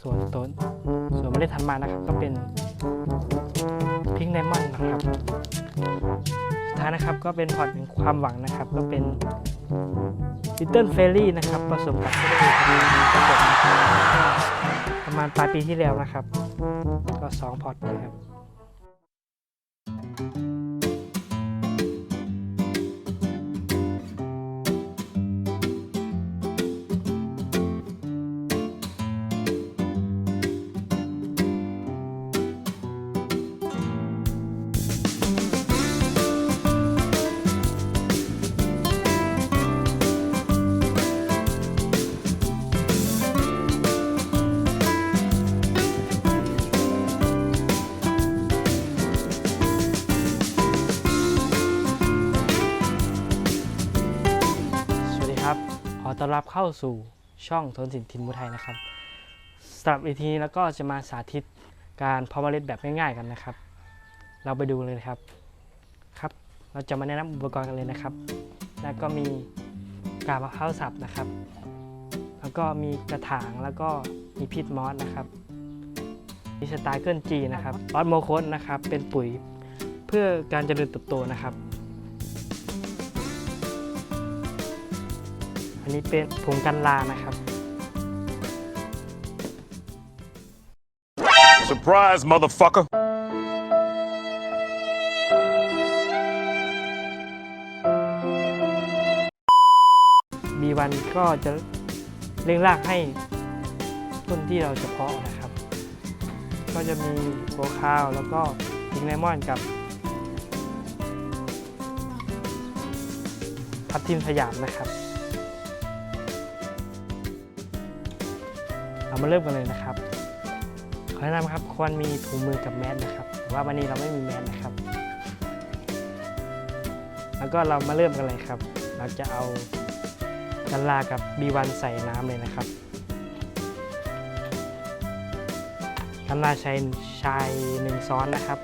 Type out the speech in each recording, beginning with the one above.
ส่วนต้นส่วนเมล็ดธันมานะครับก็เป็นพิงไดมอนด์นะครับสุดท้ายนะครับก็เป็นพอร์ตแห่งความหวังนะครับ ก็เป็นลิตเติ้ลเฟรรี่นะครับผสมกับเชอรี่คดีกระปุกนะครับประมาณปลายปีที่แล้วนะครับ ก็สองพอร์ตนะครับ อต้อนรับเข้าสู่ช่องทนสินทินมุไทยนะครับสำหรับอีทีนี้แล้วก็จะมาสาธิตการเพาะเมล็ดแบบง่ายๆกันนะครับ เราไปดูเลยนะครับครับ เราจะมาแนะนำอุปกรณ์กันเลยนะครับ แล้วก็มีกาบมะพร้าวสับนะครับ แล้วก็มีกระถางแล้วก็มีพิษมอสนะครับ มีสไตล์เกิลจีนะครับออสโมโคสนะครับเป็นปุ๋ยเพื่อการเจริญเติบโตนะครับ นนี้เป็นผงกันลานะครับ Surprise, motherfucker. บีวันก็จะเร่งรากให้ต้นที่เราจะเพาะนะครับ ก็จะมีโกข้าวแล้วก็พิงไลมอนกับทับทิมสยามนะครับ มาเริ่มกันเลยนะครับ ขอแนะนำครับควรมีถุงมือกับแมสนะครับแต่ว่าวันนี้เราไม่มีแมสนะครับ แล้วก็เรามาเริ่มกันเลยครับ เราจะเอากันลากับ B1 ใส่น้ำเลยนะครับกันลาใช้ชายหนึ่งซ้อนนะครับ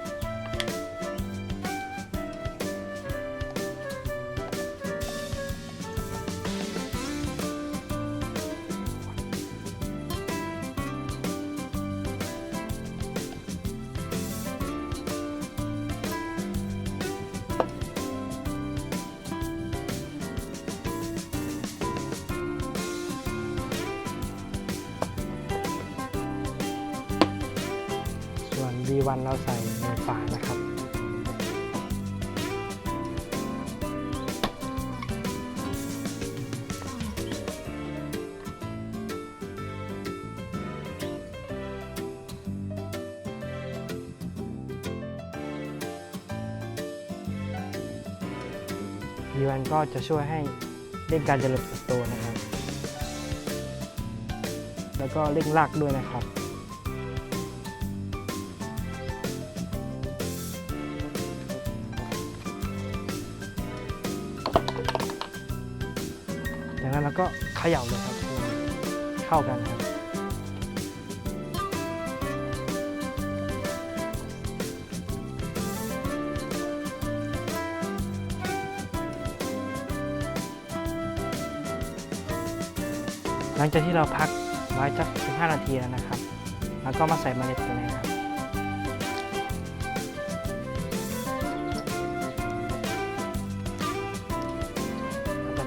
วันเราใส่ในฝานะครับ B1 ก็จะช่วยให้เร่งการเจริญเติบโตนะครับ แล้วก็เร่งรากด้วยนะครับ จากนั้นเราก็เขย่าเลยครับเข้ากันครับหลังจากที่เราพักไว้สัก15 นาทีแล้วนะครับ แล้วก็มาใส่เมล็ดกันเลย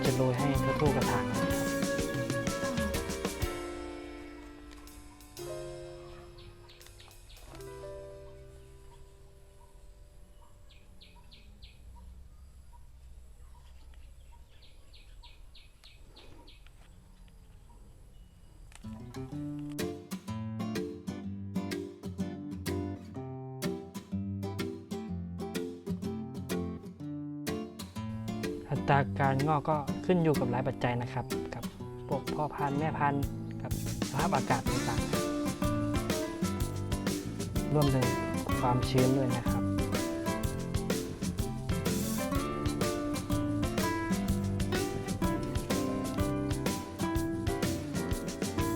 จะโรยให้ทั่วๆกระถาง อัตราการงอกก็ขึ้นอยู่กับหลายปัจจัยนะครับ กับพวกพ่อพันธุ์แม่พันธุ์กับสภาพอากาศต่างๆรวมถึงความชื้นด้วยนะครับ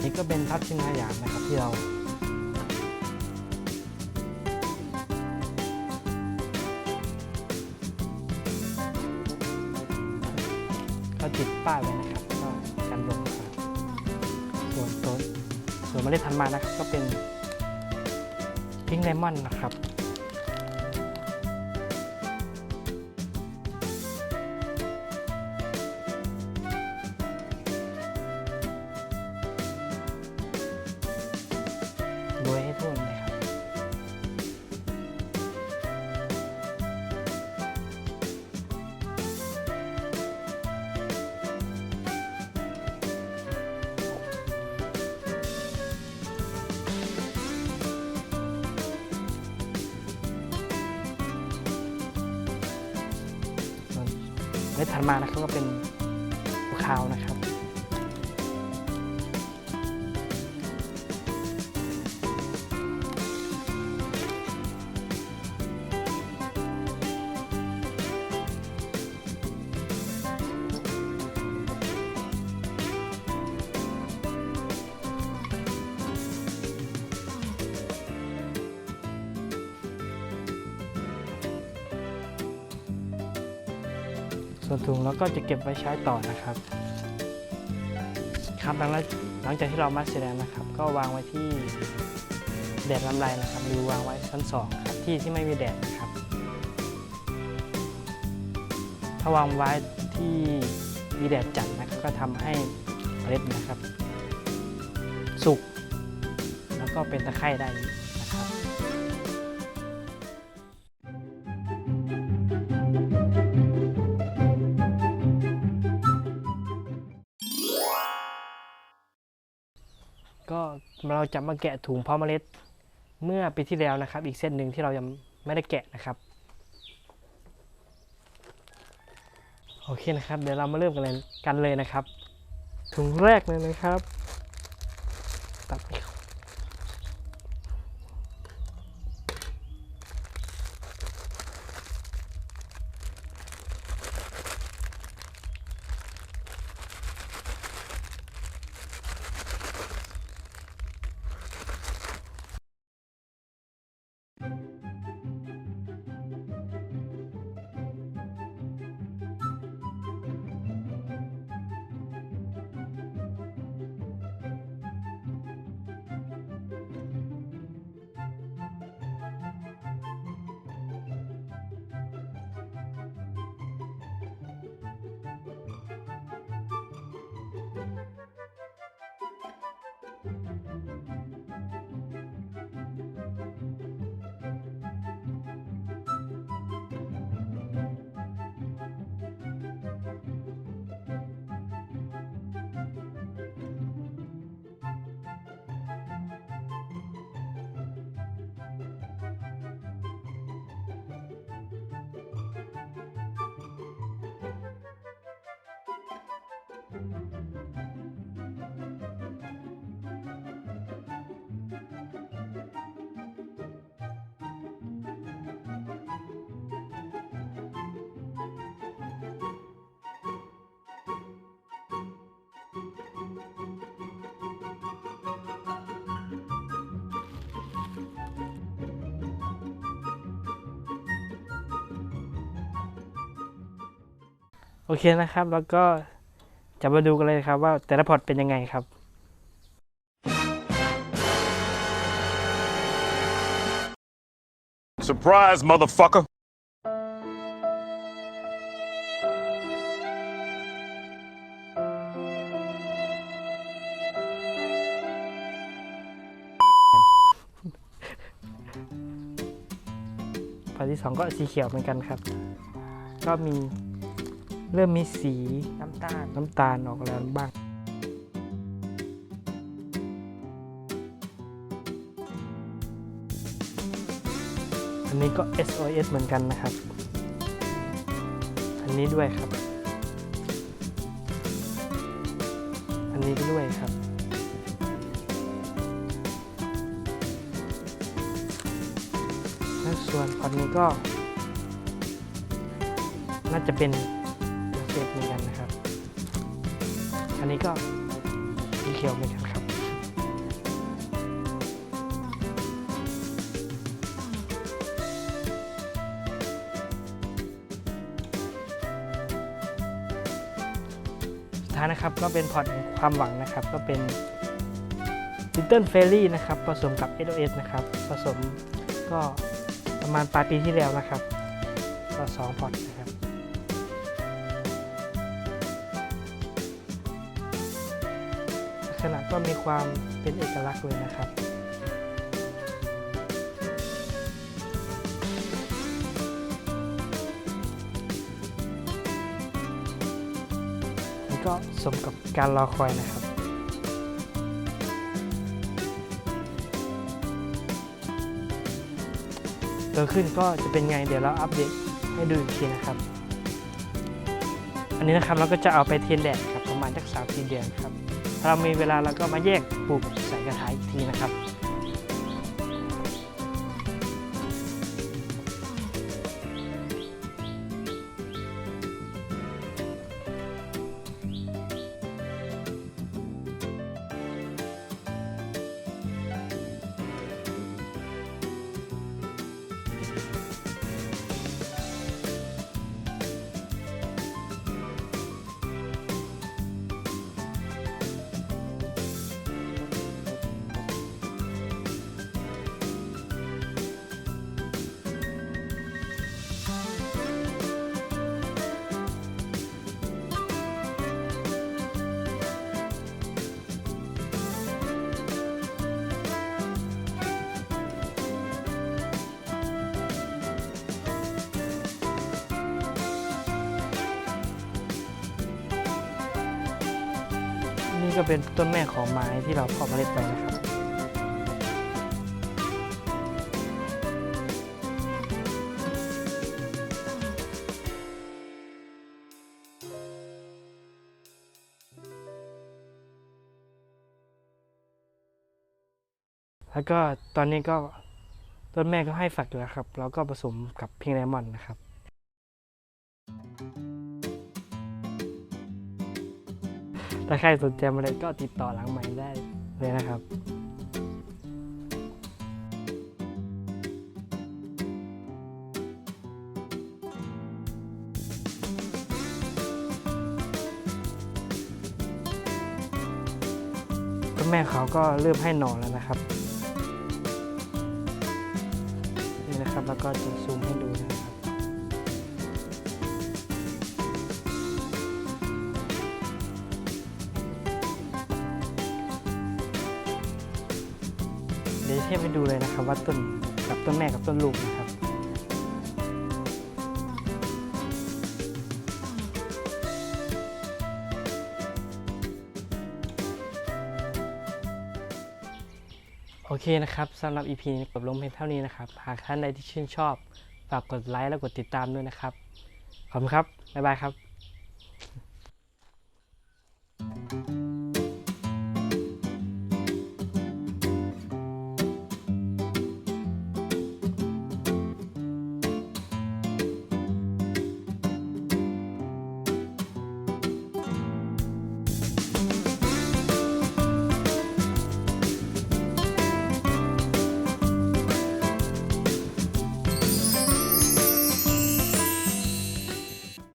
นี่ก็เป็นทับทิมสยามนะครับที่เรา ป้ายไว้นะครับ ก็กันลมครับส่วนต้นส่วนเมล็ดถัดมานะครับก็เป็นพิงเลมอนนะครับ ดถัดมานะครับก็เป็นมะขาวนะครับ ส่วนถุงเราก็จะเก็บไว้ใช้ต่อนะครับครับหลังจากหลังจากที่เรามัดเสร็จแล้วนะครับ ก็วางไว้ที่แดดลำไรนะครับ หรือวางไว้ชั้นสองครับที่ที่ไม่มีแดดนะครับ ถ้าวางไว้ที่มีแดดจัดนะครับ ก็ทำให้เมล็ดนะครับ สุกแล้วก็เป็นตะไคร่ได้ จะมาแกะถุงเพาะเมล็ด เมื่อปีที่แล้วนะครับ อีกเส้นหนึ่งที่เรายังไม่ได้แกะนะครับโอเคนะครับ เดี๋ยวเรามาเริ่มกันเลยกันเลยนะครับถุงแรกเลยนะครับ เคนะครับ แล้วก็จะมาดูกันเลยครับว่าแต่ละพอร์ตเป็นยังไงครับ Surprise, motherfucker. พอร์ตที่สองก็สีเขียวเหมือนกันครับ ก็มี เริ่มมีสีน้ำตาล น้ำตาลออกแล้วบ้าง อันนี้ก็ SOS เหมือนกันนะครับ อันนี้ด้วยครับ อันนี้ก็ด้วยครับและส่วนพอร์ตนี้ก็ น่าจะเป็น นี้ก็สีเขียวเหมือนกันครับ สุดท้ายนะครับก็เป็นพอร์ตแห่งความหวังนะครับ ก็เป็น Little Fairy นะครับ ผสมกับ SOS นะครับ ผสมก็ประมาณปลายปีที่แล้วนะครับ ก็สองพอร์ตนะครับ กษณะก็มีความเป็นเอกลักษณ์เลยนะครับนี่ก็สมกับการรอคอยนะครับโตขึ้นก็จะเป็นไงเดี๋ยวเราอัปเดตให้ดูอีกทีนะครับ อันนี้นะครับเราก็จะเอาไปเทียนแดดครับประมาณสักสามสี่เดือนครับ เรามีเวลาเราก็มาแยกปลูกใส่กระถางอีกทีนะครับ นี่ก็เป็นต้นแม่ของไม้ที่เราเพาะเมล็ดไปนะครับแล้วก็ตอนนี้ก็ต้นแม่ก็ให้ฝักอยู่แล้วครับ แล้วก็ผสมกับพิงเลมอนนะครับ ถ้าใครสนใจมาเลยก็ติดต่อหลังใหม่ได้เลยนะครับก็แม่เขาก็เริ่มให้หนอนแล้วนะครับ นี่นะครับ แล้วก็จะซูมให้ดู้ดูเลยนะครับว่าต้นกับต้นแม่กับต้นลูกนะครับโอเคนะครับสำหรับ EP นี้จบลงเพียงเท่านี้นะครับ หากท่านใดที่ชื่นชอบ ฝากกดไลค์และกดติดตามด้วยนะครับ ขอบคุณครับ บ๊ายบายครับ